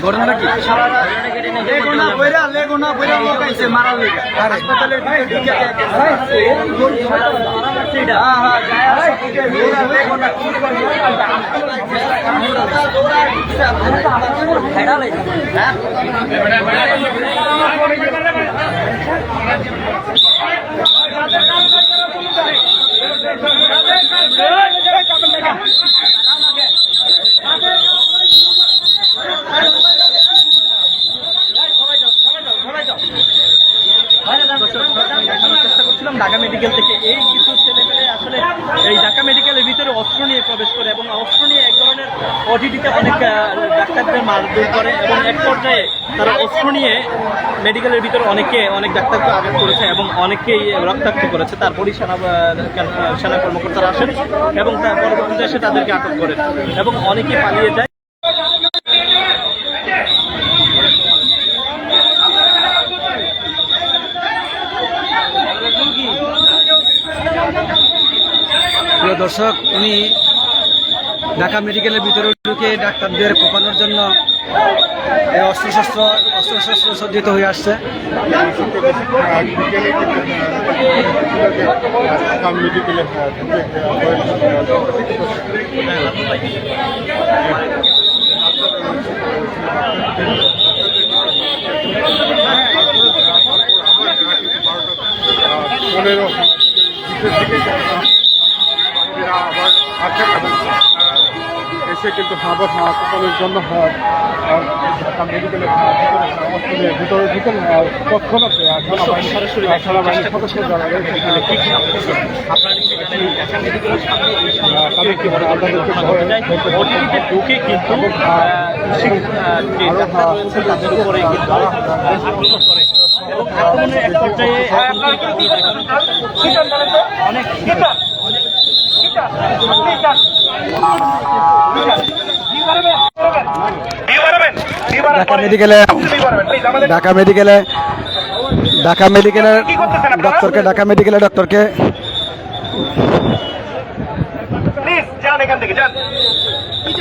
ঘটনাটা কি মারার লেগে চেষ্টা করছিলাম ঢাকা মেডিকেল থেকে। এই কিছু ছেলেপেলে আসলে এই ঢাকা মেডিকেলের ভিতরে অস্ত্র নিয়ে প্রবেশ করে এবং অস্ত্র নিয়ে এক ধরনের ওটিটিতে অনেক ডাক্তারদের মারধর করে এবং এক পর্যায়ে তারা অস্ত্র নিয়ে মেডিকেলের ভিতরে অনেকে অনেক ডাক্তারকে আঘাত করেছে এবং অনেকেই রক্তাক্ত করেছে। তারপরই সেনা সেনা কর্মকর্তারা আসেন এবং তার পরবর্তীতে এসে তাদেরকে আটক করেন এবং অনেকে পালিয়ে যায়। প্রিয় দর্শক, উনি ঢাকা মেডিকেলের ভিতরে ঢুকে ডাক্তারদের কোপানোর জন্য অস্ত্রশস্ত্র অস্ত্রশস্ত্র সজ্জিত হয়ে আসছে। পনেরো এবং এসে কিন্তু আবার কোপানোর জন্য ঢাকা মেডিকেলে হসপিটালের ভিতরে ঢুকেন আহ, তৎক্ষণাৎ সেনাবাহিনীর সদস্য যারা মেডিকেলের সমস্ত তাদেরকে কিন্তু তাদের উপরে কিন্তু আক্রমণ করে। এবং আক্রমণের এক পর্যায়ে আপনারা কিন্তু দেখানোর চেষ্টা করছেন। অনেক ঢাকা মেডিকেলে ঢাকা মেডিকেলে ঢাকা মেডিকেলে ডক্টরকে ঢাকা মেডিকেলে ডক্টরকে এখান থেকে যান। কি